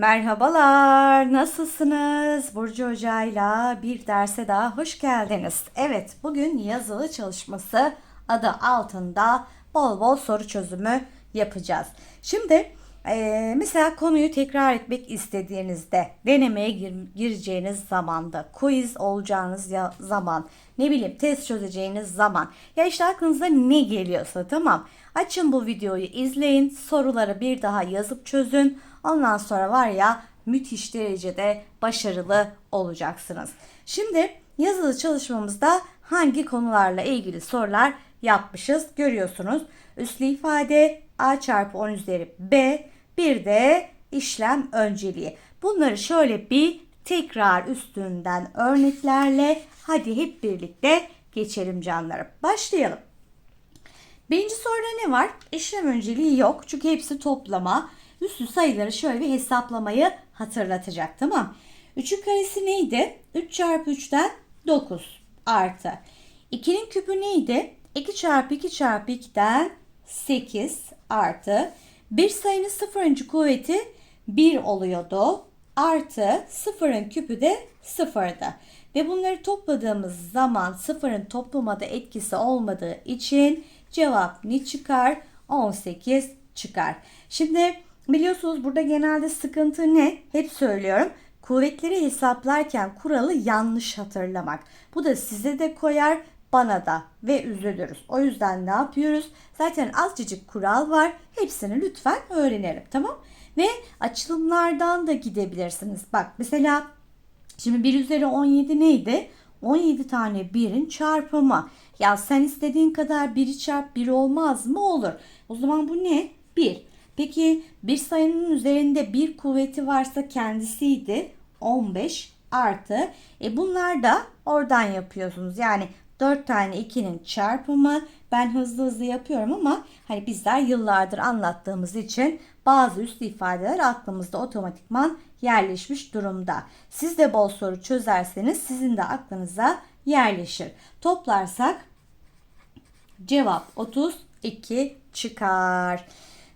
Merhabalar, nasılsınız? Burcu Hoca'yla bir derse daha hoş geldiniz. Evet, bugün yazılı çalışması adı altında bol bol soru çözümü yapacağız. Şimdi eee, mesela konuyu tekrar etmek istediğinizde, denemeye gir- gireceğiniz zamanda, quiz olacağınız ya- zaman, ne bileyim test çözeceğiniz zaman, ya işte aklınıza ne geliyorsa tamam. Açın bu videoyu izleyin, soruları bir daha yazıp çözün. Ondan sonra var ya müthiş derecede başarılı olacaksınız. Şimdi yazılı çalışmamızda hangi konularla ilgili sorular yapmışız görüyorsunuz. Üslü ifade a çarpı 10 üzeri b bir de işlem önceliği. Bunları şöyle bir tekrar üstünden örneklerle hadi hep birlikte geçelim canlarım. Başlayalım. Birinci soruda ne var? İşlem önceliği yok. Çünkü hepsi toplama. Üslü sayıları şöyle bir hesaplamayı hatırlatacak. Tamam. 3'ün karesi neydi? 3 çarpı 3'ten 9 artı. 2'nin küpü neydi? 2 çarpı 2 çarpı 2'den 8 artı. Bir sayının sıfırıncı kuvveti 1 oluyordu. Artı sıfırın küpü de sıfırdı. Ve bunları topladığımız zaman sıfırın toplamada etkisi olmadığı için cevap ne çıkar? 18 çıkar. Şimdi biliyorsunuz burada genelde sıkıntı ne? Hep söylüyorum. Kuvvetleri hesaplarken kuralı yanlış hatırlamak. Bu da size de koyar bana da ve üzülürüz. O yüzden ne yapıyoruz? Zaten azıcık kural var. Hepsini lütfen öğrenelim tamam? Ve açılımlardan da gidebilirsiniz. Bak mesela Şimdi 1 üzeri 17 neydi? 17 tane 1'in çarpımı. Ya sen istediğin kadar 1'i çarp 1 olmaz mı? Olur. O zaman bu ne? 1. Peki bir sayının üzerinde bir kuvveti varsa kendisiydi. 15 artı. E bunlar da oradan yapıyorsunuz. Yani 4 tane 2'nin çarpımı. Ben hızlı hızlı yapıyorum ama hani bizler yıllardır anlattığımız için bazı üslü ifadeler aklımızda otomatikman yerleşmiş durumda. Siz de bol soru çözerseniz sizin de aklınıza yerleşir. Toplarsak cevap 32 çıkar.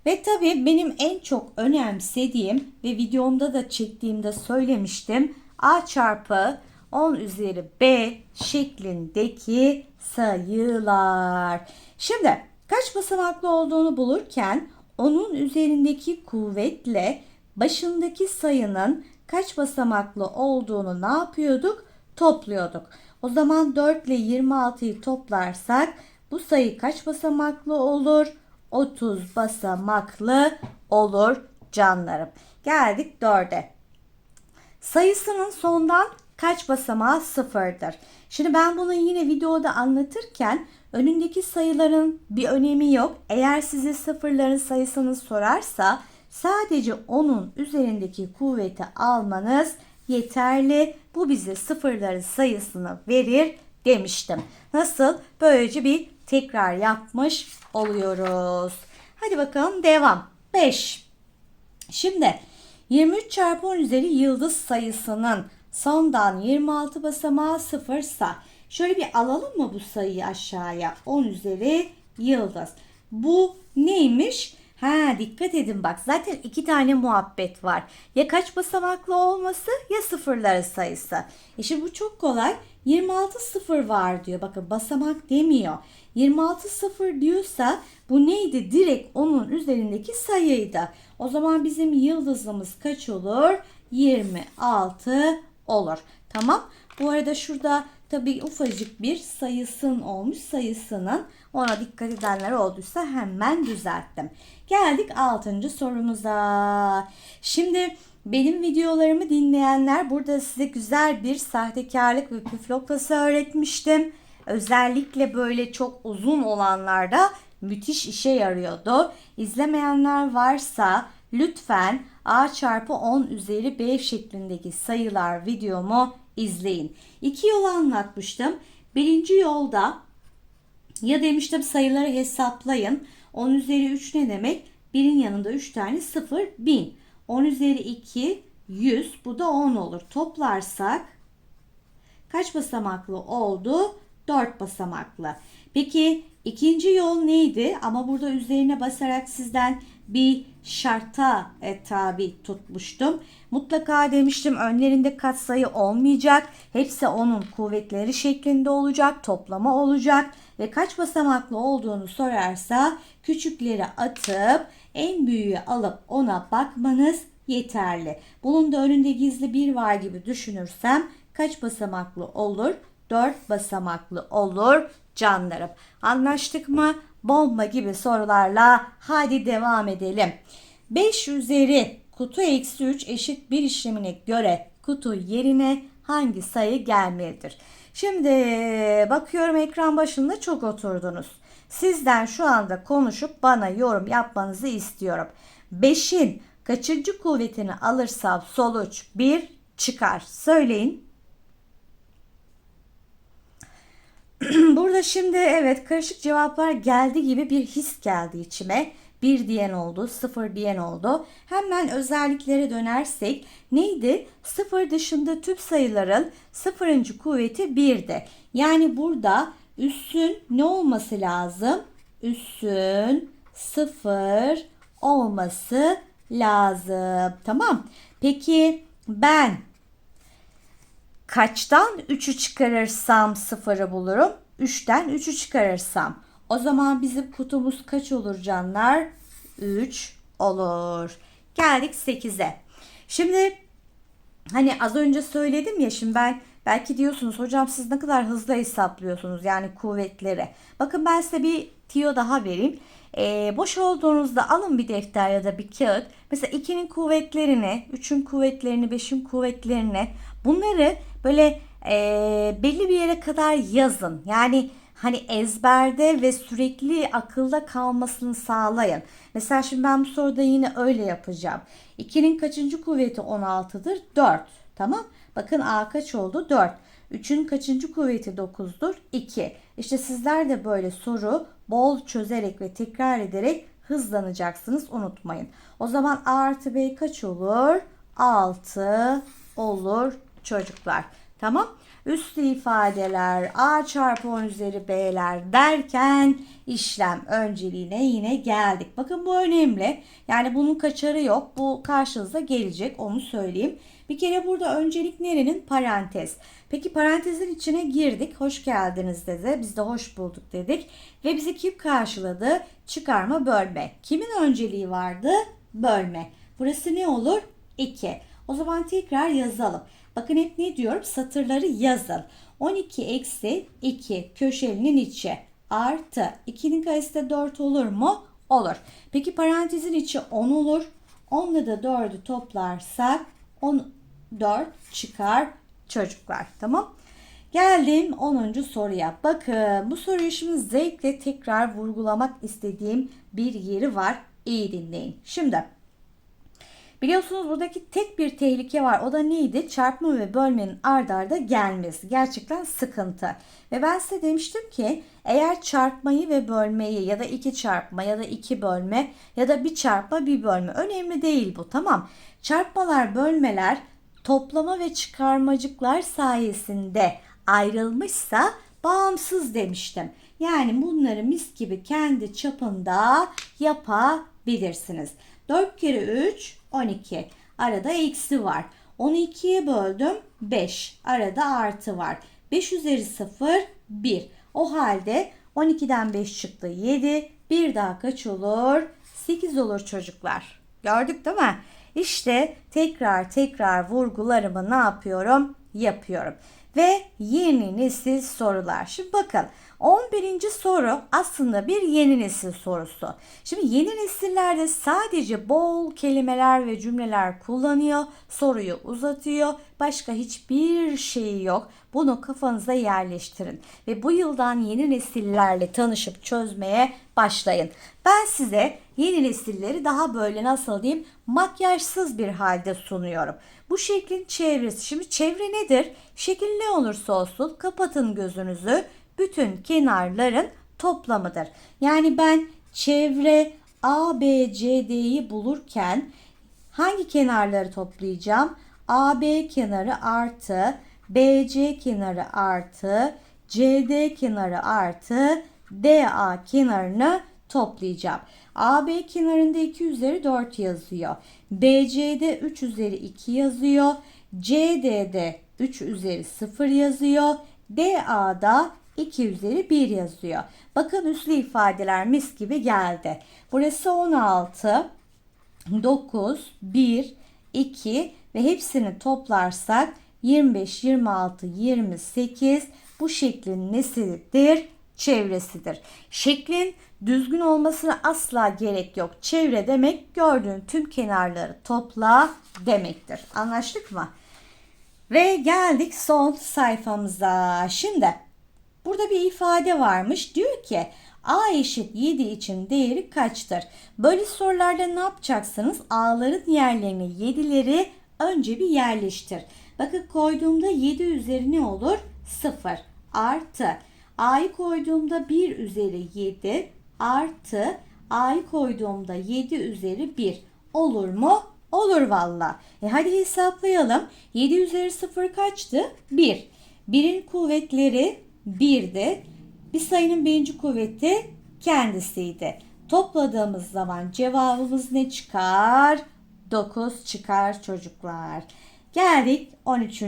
Ve tabii benim en çok önemsediğim ve videomda da çektiğimde söylemiştim. A çarpı 10 üzeri B şeklindeki sayılar. Şimdi kaç basamaklı olduğunu bulurken onun üzerindeki kuvvetle başındaki sayının kaç basamaklı olduğunu ne yapıyorduk? Topluyorduk. O zaman 4 ile 26'yı toplarsak bu sayı kaç basamaklı olur? 30 basamaklı olur canlarım. Geldik 4'e. Sayısının sondan kaç basamağı sıfırdır? Şimdi ben bunu yine videoda anlatırken önündeki sayıların bir önemi yok. Eğer size sıfırların sayısını sorarsa sadece onun üzerindeki kuvveti almanız yeterli. Bu bize sıfırların sayısını verir demiştim. Nasıl? Böylece bir tekrar yapmış oluyoruz. Hadi bakalım devam. 5. Şimdi 23 çarpı 10 üzeri yıldız sayısının sondan 26 basamağı sıfırsa şöyle bir alalım mı bu sayıyı aşağıya? 10 üzeri yıldız. Bu neymiş? Ha dikkat edin bak zaten iki tane muhabbet var. Ya kaç basamaklı olması ya sıfırları sayısı. E şimdi bu çok kolay. 26 sıfır var diyor. Bakın basamak demiyor. 26 sıfır diyorsa bu neydi? Direkt onun üzerindeki sayıydı. O zaman bizim yıldızımız kaç olur? 26 olur. Tamam. Bu arada şurada tabii ufacık bir sayısın olmuş. Sayısının ona dikkat edenler olduysa hemen düzelttim. Geldik 6. sorumuza. Şimdi benim videolarımı dinleyenler burada size güzel bir sahtekarlık ve püf noktası öğretmiştim. Özellikle böyle çok uzun olanlarda müthiş işe yarıyordu. İzlemeyenler varsa lütfen A çarpı 10 üzeri B şeklindeki sayılar videomu izleyin. İki yolu anlatmıştım. Birinci yolda ya demiştim sayıları hesaplayın. 10 üzeri 3 ne demek? Birin yanında 3 tane 0 1000. 10 üzeri 2 100. Bu da 10 olur. Toplarsak kaç basamaklı oldu? 4 basamaklı. Peki ikinci yol neydi? Ama burada üzerine basarak sizden bir şarta e, tabi tutmuştum. Mutlaka demiştim önlerinde katsayı olmayacak. Hepsi onun kuvvetleri şeklinde olacak. Toplama olacak. Ve kaç basamaklı olduğunu sorarsa küçükleri atıp en büyüğü alıp ona bakmanız yeterli. Bunun da önünde gizli bir var gibi düşünürsem kaç basamaklı olur? 4 basamaklı olur canlarım. Anlaştık mı? Bomba gibi sorularla hadi devam edelim. 5 üzeri kutu eksi 3 eşit bir işlemine göre kutu yerine hangi sayı gelmelidir? Şimdi bakıyorum ekran başında çok oturdunuz. Sizden şu anda konuşup bana yorum yapmanızı istiyorum. 5'in kaçıncı kuvvetini alırsam sonuç 1 çıkar. Söyleyin. Burada şimdi evet karışık cevaplar geldi gibi bir his geldi içime. Bir diyen oldu, sıfır diyen oldu. Hemen özelliklere dönersek neydi? Sıfır dışında tüm sayıların sıfırıncı kuvveti birdi. Yani burada üssün ne olması lazım? Üssün sıfır olması lazım. Tamam. Peki ben kaçtan 3'ü çıkarırsam 0'ı bulurum? 3'ten 3'ü çıkarırsam. O zaman bizim kutumuz kaç olur canlar? 3 olur. Geldik 8'e. Şimdi hani az önce söyledim ya şimdi ben belki diyorsunuz hocam siz ne kadar hızlı hesaplıyorsunuz yani kuvvetleri. Bakın ben size bir tiyo daha vereyim. E, boş olduğunuzda alın bir defter ya da bir kağıt. Mesela 2'nin kuvvetlerini, 3'ün kuvvetlerini, 5'in kuvvetlerini bunları böyle e, belli bir yere kadar yazın. Yani hani ezberde ve sürekli akılda kalmasını sağlayın. Mesela şimdi ben bu soruda yine öyle yapacağım. 2'nin kaçıncı kuvveti 16'dır? 4. Tamam. Bakın A kaç oldu? 4. 3'ün kaçıncı kuvveti 9'dur? 2. İşte sizler de böyle soru bol çözerek ve tekrar ederek hızlanacaksınız unutmayın. O zaman A artı B kaç olur? 6 olur çocuklar. Tamam. Üslü ifadeler A çarpı 10 üzeri B'ler derken işlem önceliğine yine geldik. Bakın bu önemli. Yani bunun kaçarı yok. Bu karşınıza gelecek onu söyleyeyim. Bir kere burada öncelik nerenin? Parantez. Peki parantezin içine girdik. Hoş geldiniz dedi. Biz de hoş bulduk dedik. Ve bizi kim karşıladı? Çıkarma bölme. Kimin önceliği vardı? Bölme. Burası ne olur? 2. O zaman tekrar yazalım. Bakın hep ne diyorum? Satırları yazın. 12 eksi 2 köşelinin içi artı 2'nin karesi de 4 olur mu? Olur. Peki parantezin içi 10 olur. 10'la da 4'ü toplarsak 14 çıkar çocuklar. Tamam. Geldim 10. soruya. Bakın bu soruyu şimdi zevkle tekrar vurgulamak istediğim bir yeri var. İyi dinleyin. Şimdi Biliyorsunuz buradaki tek bir tehlike var. O da neydi? Çarpma ve bölmenin ard arda gelmesi. Gerçekten sıkıntı. Ve ben size demiştim ki eğer çarpmayı ve bölmeyi ya da iki çarpma ya da iki bölme ya da bir çarpma bir bölme önemli değil bu tamam. Çarpmalar bölmeler toplama ve çıkarmacıklar sayesinde ayrılmışsa bağımsız demiştim. Yani bunları mis gibi kendi çapında yapabilirsiniz. 4 kere 3 12. Arada eksi var. 12'ye böldüm 5. Arada artı var. 5 üzeri 0 1. O halde 12'den 5 çıktı 7. Bir daha kaç olur? 8 olur çocuklar. Gördük değil mi? İşte tekrar tekrar vurgularımı ne yapıyorum? Yapıyorum. Ve yeni nesil sorular. Şimdi bakın 11. soru aslında bir yeni nesil sorusu. Şimdi yeni nesillerde sadece bol kelimeler ve cümleler kullanıyor, soruyu uzatıyor, başka hiçbir şey yok. Bunu kafanıza yerleştirin ve bu yıldan yeni nesillerle tanışıp çözmeye başlayın. Ben size yeni nesilleri daha böyle nasıl diyeyim makyajsız bir halde sunuyorum. Bu şeklin çevresi. Şimdi çevre nedir? Şekil ne olursa olsun kapatın gözünüzü bütün kenarların toplamıdır. Yani ben çevre A, bulurken hangi kenarları toplayacağım? AB kenarı artı BC kenarı artı CD kenarı artı DA kenarını toplayacağım. AB kenarında 2 üzeri 4 yazıyor. BC'de 3 üzeri 2 yazıyor. CD'de 3 üzeri 0 yazıyor. DA'da 2 üzeri 1 yazıyor. Bakın üslü ifadeler mis gibi geldi. Burası 16, 9, 1, 2 ve hepsini toplarsak 25, 26, 28 bu şeklin nesidir? Çevresidir. Şeklin düzgün olmasına asla gerek yok. Çevre demek gördüğün tüm kenarları topla demektir. Anlaştık mı? Ve geldik son sayfamıza. Şimdi burada bir ifade varmış. Diyor ki A eşit 7 için değeri kaçtır? Böyle sorularda ne yapacaksınız? A'ların yerlerini 7'leri önce bir yerleştir. Bakın koyduğumda 7 üzeri ne olur? 0 artı. A'yı koyduğumda 1 üzeri 7 artı. A'yı koyduğumda 7 üzeri 1 olur mu? Olur valla. E hadi hesaplayalım. 7 üzeri 0 kaçtı? 1. 1'in kuvvetleri 1'di. Bir sayının birinci kuvveti kendisiydi. Topladığımız zaman cevabımız ne çıkar? 9 çıkar çocuklar. Geldik 13.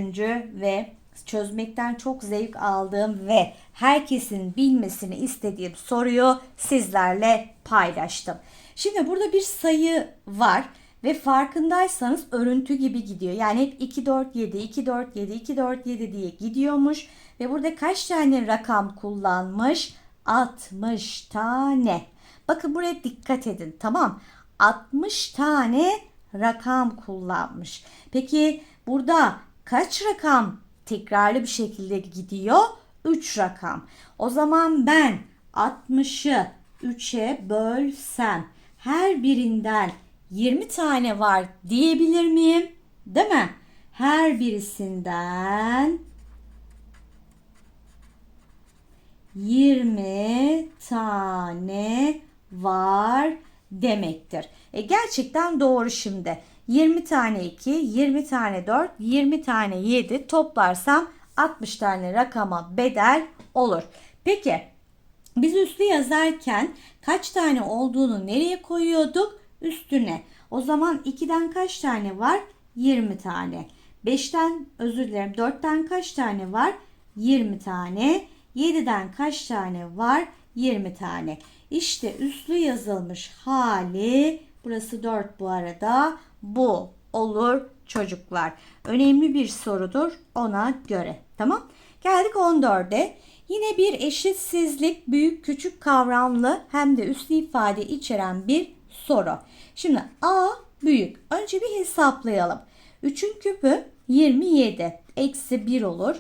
ve çözmekten çok zevk aldığım ve herkesin bilmesini istediğim soruyu sizlerle paylaştım. Şimdi burada bir sayı var ve farkındaysanız örüntü gibi gidiyor. Yani hep 2 4 7 2 4 7 2 4 7 diye gidiyormuş ve burada kaç tane rakam kullanmış? 60 tane. Bakın buraya dikkat edin tamam. 60 tane rakam kullanmış. Peki burada kaç rakam tekrarlı bir şekilde gidiyor? 3 rakam. O zaman ben 60'ı 3'e bölsem her birinden 20 tane var diyebilir miyim? Değil mi? Her birisinden 20 tane var demektir. E gerçekten doğru şimdi. 20 tane 2, 20 tane 4, 20 tane 7 toplarsam 60 tane rakama bedel olur. Peki biz üslü yazarken kaç tane olduğunu nereye koyuyorduk? Üstüne. O zaman 2'den kaç tane var? 20 tane. 5'ten özür dilerim 4'ten kaç tane var? 20 tane. 7'den kaç tane var? 20 tane. İşte üslü yazılmış hali burası 4 bu arada bu olur çocuklar. Önemli bir sorudur ona göre. Tamam. Geldik 14'e. Yine bir eşitsizlik büyük küçük kavramlı hem de üslü ifade içeren bir soru. Şimdi A büyük. Önce bir hesaplayalım. 3'ün küpü 27. Eksi 1 olur.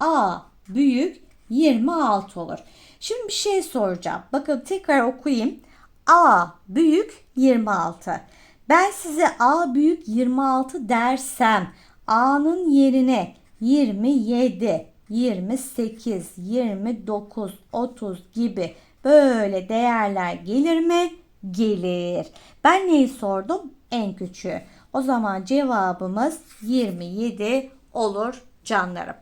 A büyük 26 olur. Şimdi bir şey soracağım. Bakın tekrar okuyayım. A büyük 26. Ben size A büyük 26 dersem A'nın yerine 27, 28, 29, 30 gibi böyle değerler gelir mi? Gelir. Ben neyi sordum? En küçüğü. O zaman cevabımız 27 olur canlarım.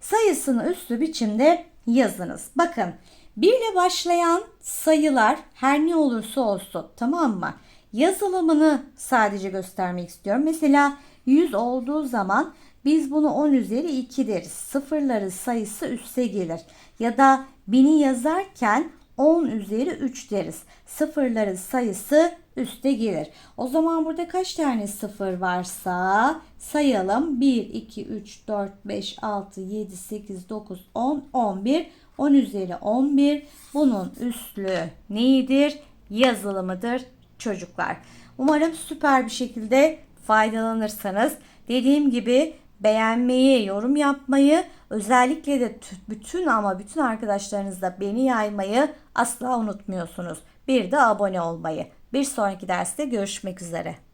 Sayısını üslü biçimde yazınız. Bakın 1 ile başlayan sayılar her ne olursa olsun tamam mı? Yazılımını sadece göstermek istiyorum. Mesela 100 olduğu zaman biz bunu 10 üzeri 2 deriz. Sıfırları sayısı üste gelir. Ya da 1000'i yazarken 10 üzeri 3 deriz. Sıfırların sayısı üste gelir. O zaman burada kaç tane sıfır varsa sayalım. 1, 2, 3, 4, 5, 6, 7, 8, 9, 10, 11. 10 üzeri 11. Bunun üslü neyidir? Yazılımıdır çocuklar. Umarım süper bir şekilde faydalanırsanız. Dediğim gibi beğenmeyi, yorum yapmayı, özellikle de bütün ama bütün arkadaşlarınızla beni yaymayı asla unutmuyorsunuz. Bir de abone olmayı. Bir sonraki derste görüşmek üzere.